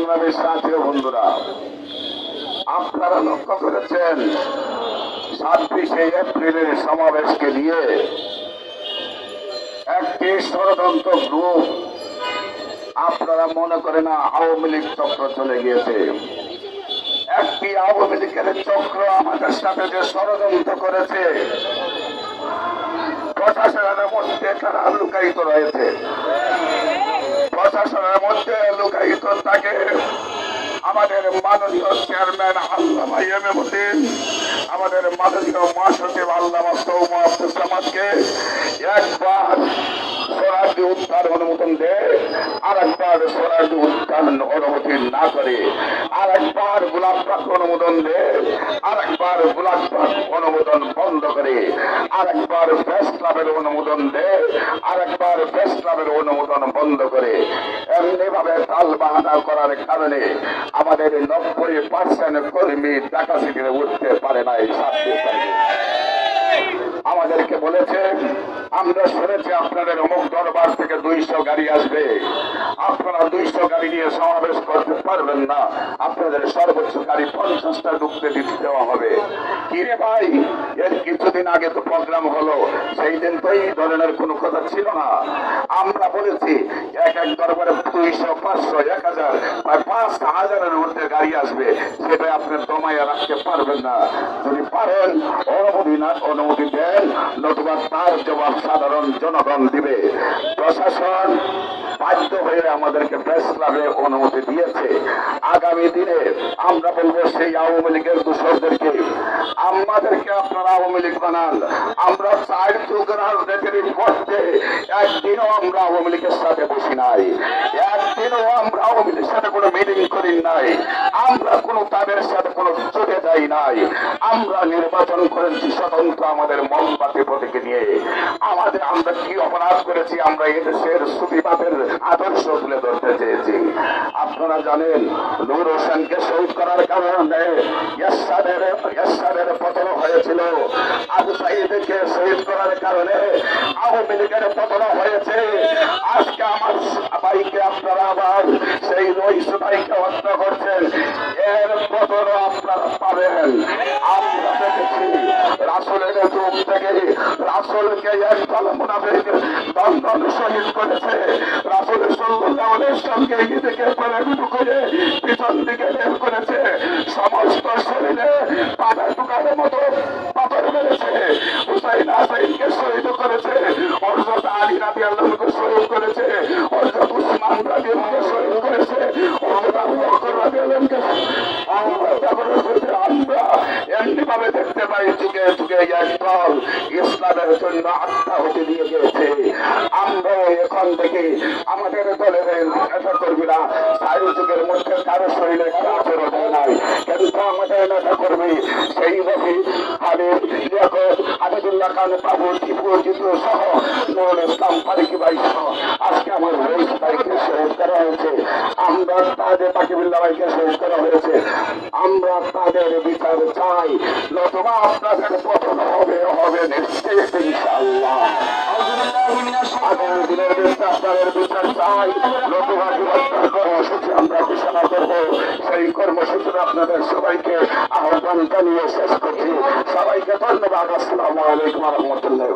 সংগ্রামী সাথী বন্ধুরা, আপনারা লক্ষ্য করেছেন ছাব্বিশে এপ্রিলের সমাবেশকে নিয়ে একটি ষড়যন্ত্র গ্রুপ আপনারা মনে করে না আওয়ামী লীগ চক্র চলে গিয়েছে। একটি আওয়ামী লীগের চক্র আমাদের সাথে যে ষড়যন্ত্র করেছে, প্রশাসনের মধ্যে তারা লুকায়িত রয়েছে। প্রশাসনের মধ্যে লুকায়িত থাকে। আমাদের মাননীয় চেয়ারম্যান আল্লামা ইমামুদ্দিন আমাদের মাননীয় মহাসচিব আল্লামা সৌম একবার স্বরাজ্য উত্থান অনুমোদন দেয় আর একবার স্বরাজ্য উত্থান অনুমতি না করে আর একবার গোলাপ অনুমোদন দেয় আর একবার গোলাপ বন্ধ করে আরেকবার প্রেস ক্লাবের অনুমোদন দেয় আরেকবার প্রেস ক্লাবের অনুমোদন বন্ধ করে। এমনি ভাবে তাল বাহানা করার কারণে আমাদের নব্বই পার্সেন্ট কর্মী ঢাকা সিটিতে উঠতে পারে নাই সাতটি তারিখে আমাদেরকে বলেছে, আমরা শুনেছি আপনাদের অমুক দরবার থেকে দুইশো গাড়ি আসবে। আপনারা দুইশো গাড়ি নিয়ে সমাবেশ করতে পারবেন না। আপনাদের সর্বোচ্চ গাড়ি পঞ্চাশটা ঢুকতে দিতে দেওয়া হবে। কিরে ভাই, এর কিছুদিন আগে তো প্রোগ্রাম হলো, সেই দিন তো এই ধরনের কোনো কথা ছিল না। আমরা বলেছি, এক এক দরবারে দুইশো, পাঁচশো, এক হাজার প্রায় পাঁচ হাজারের মধ্যে গাড়ি আসবে। সেটা আপনি দমাইয়া রাখতে পারবেন না। যদি পারেন, অনুমতি না অনুমতি দেন। নতুবা তার জবাব সাধারণ জনগণ দিবে। প্রশাসন বাধ্য হয়ে আমাদেরকে প্রেস ক্লাবে অনুমতি দিয়েছে। আগামী দিনে আমরা বলব সেই আওয়ামী লীগের দূষরদেরকে, আমাদেরকে আপনারা আওয়ামী লীগ বানান। আমরা চার যুগ রাজনীতির পথে একদিনও আমরা আওয়ামী লীগের সাথে বসি নাই। একদিনও আমরা আওয়ামী লীগের সাথে কোনো মিটিং করি নাই। আমরা কোনো তাদের সাথে নাই। আমরা নির্বাচন করেছি স্বতন্ত্র আমাদের মোমবাতি প্রতীকে নিয়ে। আমাদের আমরা কি অপরাধ করেছি, আমরা এদেশের সুবিবাদের আদর্শ তুলে ধরতে চেয়েছি। আপনারা জানেন, নূর হোসেনকে শহীদ করার কারণে পতন হয়েছিল। আবু সাইদকে শহীদ করার কারণে আওয়ামী লীগের পতন হয়েছে। আজকে আমার ভাইকে আপনারা আবার সেই রইস ভাইকে হত্যা পতন আপনারা পাবেন। আমরা দেখেছি রাসুলের যুগ থেকে রাসুলকে একদল মুনাফিক দন্দন শহীদ করেছে। রাসুল আলাইহি সঙ্গে ঈদকে পরাজিত করে পিছন দিকে বের করেছে। সমস্ত শরীরে পাতা টুকার মতো পাথর মেরেছে। হুসাইন হাসাইনকে শহীদ করেছে। হযরত আলী রাদিয়াল্লাহুকে শহীদ করেছে হযরত উসমান রাদিয়াল্লাহুকে শহীদ করেছে হযরত আবু বকর রাদিয়াল্লাহুকে আমরা আমরা এমনি ভাবে দেখতে পাই, যুগে যুগে একদল ইসলামের জন্য আত্মাহুতি দিয়ে গিয়েছে। আমরা এখন থেকে আমাদের দলের নেতা কর্মীরা চারি যুগের মধ্যে কারও শরীরে কাপড় দেয় নাই। কিন্তু আমাদের নেতা কর্মী সেই রবি হাবিব লিয়াকত হাবিবুল্লাহ খান, বাবু, টিপু, জিতু সহ নুরুল ইসলাম, ফারিকি ভাই সহ আজকে আমার ভাইকে শহীদ করা হয়েছে। আমরা তাদের পাকিবুল্লাহ ভাইকে শহীদ করা হয়েছে। আমরা তাদের বিচার চাই। নতুবা আপনাদের পতন হবে হবে নিশ্চিত দিনের চাই। আমরা সেই আপনাদের সবাইকে আহ্বান জানিয়ে শেষ করছি। সবাইকে ধন্যবাদ। আসসালামু আলাইকুম রহমতুল্লাহ